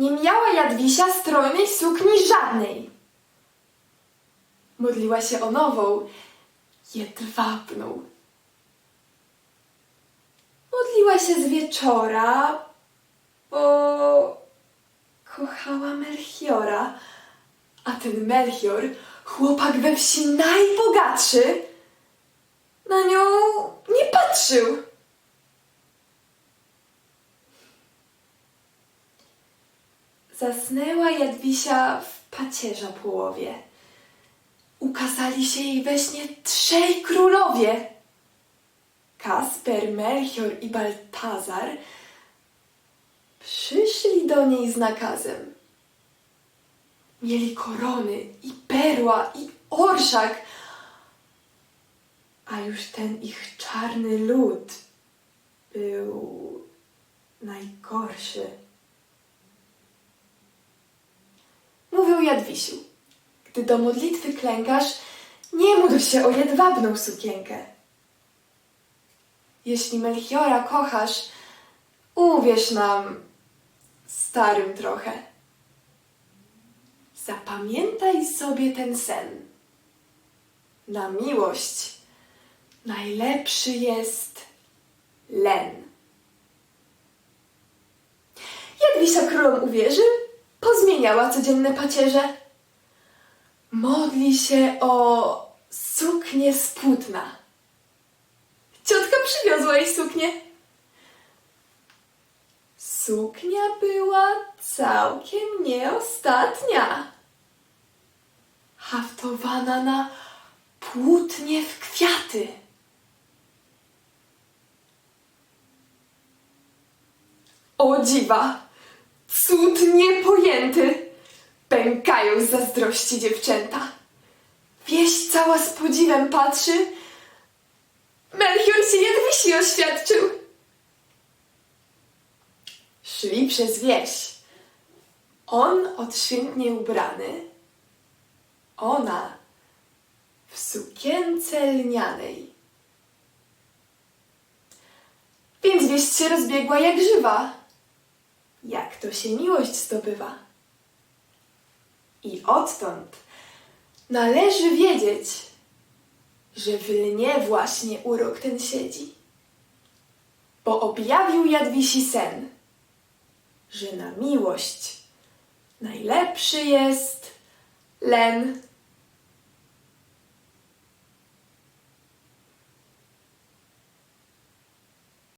Nie miała Jadwisia strojnej sukni żadnej. Modliła się o nową, jedwabną. Modliła się z wieczora, bo kochała Melchiora, a ten Melchior, chłopak we wsi najbogatszy, na nią nie patrzył. Zasnęła Jadwisia w pacierza połowie. Ukazali się jej we śnie trzej królowie. Kasper, Melchior i Baltazar przyszli do niej z nakazem. Mieli korony i perła i orszak, a już ten ich czarny lud był najgorszy. Jadwisiu, gdy do modlitwy klękasz, nie módl się o jedwabną sukienkę. Jeśli Melchiora kochasz, uwierz nam, starym trochę. Zapamiętaj sobie ten sen. Na miłość najlepszy jest len. Jadwisia królom uwierzy, pozmieniała codzienne pacierze. Modli się o suknię z płótna. Ciotka przywiozła jej suknię. Suknia była całkiem nieostatnia. Haftowana na płótnie w kwiaty. O dziwa! Cud niepojęty! Pękają z zazdrości dziewczęta. Wieś cała z podziwem patrzy. Melchior się Jadwisi oświadczył. Szli przez wieś. On odświętnie ubrany, ona w sukience lnianej. Więc wieść się rozbiegła jak żywa. Jak to się miłość zdobywa? I odtąd należy wiedzieć, że w lnie właśnie urok ten siedzi. Bo objawił Jadwisi sen, że na miłość najlepszy jest len.